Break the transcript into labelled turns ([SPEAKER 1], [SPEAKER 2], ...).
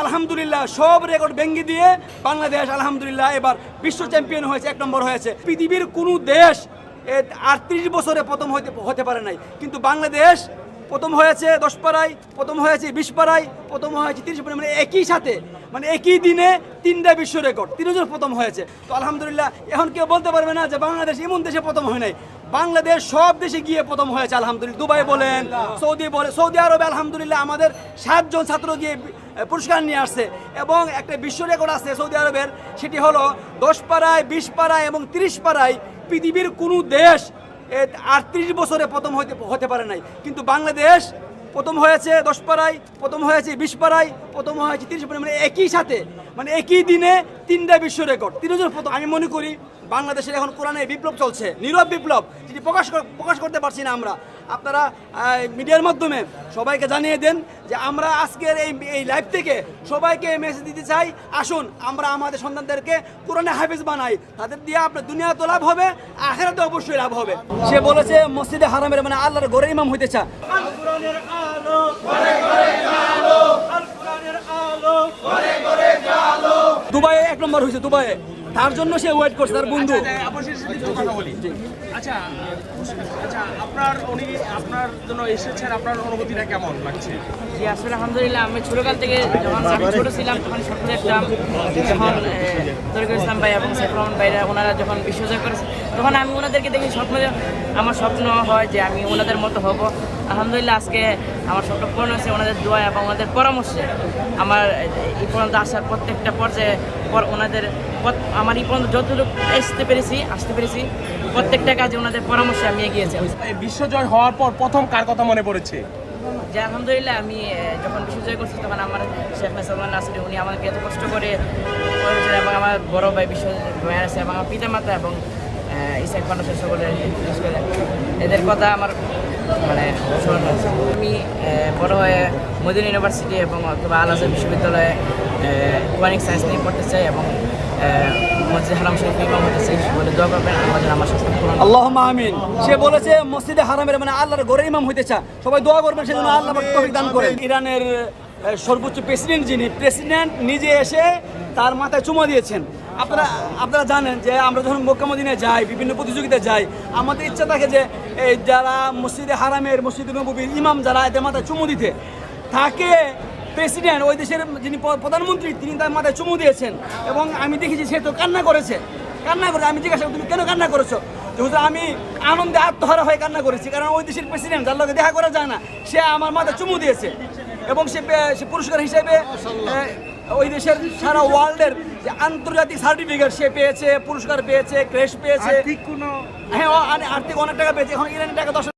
[SPEAKER 1] আলহামদুলিল্লাহ সব রেকর্ড ভেঙে দিয়ে বাংলাদেশ আলহামদুলিল্লাহ এবার বিশ্ব চ্যাম্পিয়ন হয়েছে, এক নম্বর হয়েছে। পৃথিবীর কোনো দেশ আটত্রিশ বছরে প্রথম হতে হতে পারে নাই। কিন্তু বাংলাদেশ প্রথম হয়েছে দশ পাড়ায়, প্রথম হয়েছে বিশ পাড়ায়, প্রথম হয়েছে তিরিশ পাড়ায় মানে একই সাথে মানে একই দিনে তিনটা বিশ্ব রেকর্ড, তিনজন প্রথম হয়েছে। তো আলহামদুলিল্লাহ, এখন কেউ বলতে পারবে না যে বাংলাদেশ এমন দেশে প্রথম হয় নাই। বাংলাদেশ সব দেশে গিয়ে প্রথম হয়েছে, আলহামদুলিল্লাহ। দুবাই বলেন, সৌদি বলে, সৌদি আরবে, আলহামদুলিল্লাহ, আমাদের সাতজন ছাত্র গিয়ে পুরস্কার নিয়ে আসছে। এবং একটা বিশ্ব রেকর্ড আছে সৌদি আরবের, সেটি হলো দশ পাড়ায়, বিশ পাড়ায় এবং তিরিশ পাড়ায় পৃথিবীর কোনো দেশ আটত্রিশ বছরে প্রথম হতে হতে পারে নাই। কিন্তু বাংলাদেশ প্রথম হয়েছে দশ পাড়ায় প্রথম হয়েছে বিশ পাড়ায় প্রথম হয়েছে তিরিশ পাড়ায় মানে একই সাথে মানে একই দিনে তিনটা বিশ্ব রেকর্ড। তিনজন প্রথম, আমি মনে করি বাংলাদেশের এখন কোরআনে বিপ্লব চলছে, নীরব বিপ্লব, যেটি প্রকাশ প্রকাশ করতে পারছি না আমরা। আপনারা মিডিয়ার মাধ্যমে সবাইকে জানিয়ে দেন যে আমরা আজকের এই এই লাইভ থেকে সবাইকে মেসেজ দিতে চাই। আসুন আমরা আমাদের সন্তানদেরকে কোরআনে হাফিজ বানাই। তাদের দিয়ে আপনার দুনিয়া তো লাভ হবে আখেরাতে অবশ্যই লাভ হবে। সে বলেছে মসজিদে হারামের মানে আল্লাহর ঘরে ইমাম হইতে চা দুবাইয়ে এক নম্বর হয়েছে দুবাইয়ে। তার জন্য সে ওয়েট করছে তার বন্ধু।
[SPEAKER 2] বলি। আচ্ছা আচ্ছা আপনার উনি আপনার জন্য এসেছেন আপনার অনুভূতিটা কেমন লাগছে?
[SPEAKER 3] জি আসলে আলহামদুলিল্লাহ আমি ছোটকাল থেকে যখন আমি ছোট ছিলাম তখন স্বপ্ন দেখতাম যখন তরিকুল ইসলাম ভাই এবং সাইফুর রহমান ভাইরা ওনারা যখন বিশ্বজয় করেছে তখন আমি ওনাদেরকে দেখে স্বপ্ন আমার স্বপ্ন হয় যে আমি ওনাদের মতো হব। আলহামদুলিল্লাহ আজকে আমার স্বপ্ন পূরণ হয়েছে ওনাদের দোয়া এবং ওনাদের পরামর্শে। আমার এই পর্যন্ত আসার প্রত্যেকটা পর্যায়ে পর ওনাদের পথ- আমার এই পর্যন্ত যতটুকু আসতে পেরেছি আসতে পেরেছি। প্রত্যেকটা কাজে ওনাদের পরামর্শে আমি এগিয়েছি
[SPEAKER 2] বিশ্বজয় হওয়ার পর প্রথম কার কথা মনে পড়েছে?
[SPEAKER 3] যে আলহামদুলিল্লাহ আমি যখন বিশ্বজয় করছি তখন আমার শেখ সালমান নাসির উনি আমাকে এত কষ্ট করে করেছেন এবং আমার বড় ভাই বিশ্ব ভাই আছে এবং আমার পিতা মাতা এবং ইসাই ফান্ডাসের সকলে এদের কথা আমার মানে আমি বড় হয়ে মদিনা ইউনিভার্সিটি এবং অথবা আল বিশ্ববিদ্যালয়ে কোয়ানিক সায়েন্স নিয়ে পড়তে চাই এবং আহ, মসজিদ হারাম শরীফ ইমাম হতে বলে দোয়া করবেন আমাদের আমার স্বপ্ন পূরণ
[SPEAKER 1] আল্লাহ আমিন। সে বলেছে মসজিদে হারামের মানে আল্লাহর ঘরে ইমাম হইতে চা সবাই দোয়া করবেন সেজন্য আল্লাহ পাক তৌফিক দান করেন। ইরানের সর্বোচ্চ প্রেসিডেন্ট যিনি প্রেসিডেন্ট নিজে এসে তার মাথায় চুমা দিয়েছেন। আপনারা আপনারা জানেন যে আমরা যখন মক্কামদিনে যাই বিভিন্ন প্রতিযোগিতায় যাই আমাদের ইচ্ছা থাকে যে এই যারা মসজিদে হারামের মসজিদে নবীর ইমাম যারা এদের মাথায় চুমু দিতে। তাকে প্রেসিডেন্ট ওই দেশের যিনি প্রধানমন্ত্রী তিনি তার মাথায় চুমু দিয়েছেন। এবং আমি দেখেছি সে তো কান্না করেছে। কান্না করে আমি জিজ্ঞাসা তুমি কেন কান্না করেছ? যেহেতু আমি আনন্দে আত্মহারা হয়ে কান্না করেছি কারণ ওই দেশের প্রেসিডেন্ট যার লগে দেখা করা যায় না সে আমার মাথায় চুমু দিয়েছে। এবং সে সে পুরস্কার হিসেবে ওই দেশের সারা ওয়ার্ল্ডের যে আন্তর্জাতিক সার্টিফিকেট সে পেয়েছে পুরস্কার পেয়েছে ক্রেশ পেয়েছে। হ্যাঁ আর্থিক অনেক টাকা পেয়েছে। এখন ইরানের টাকা দশ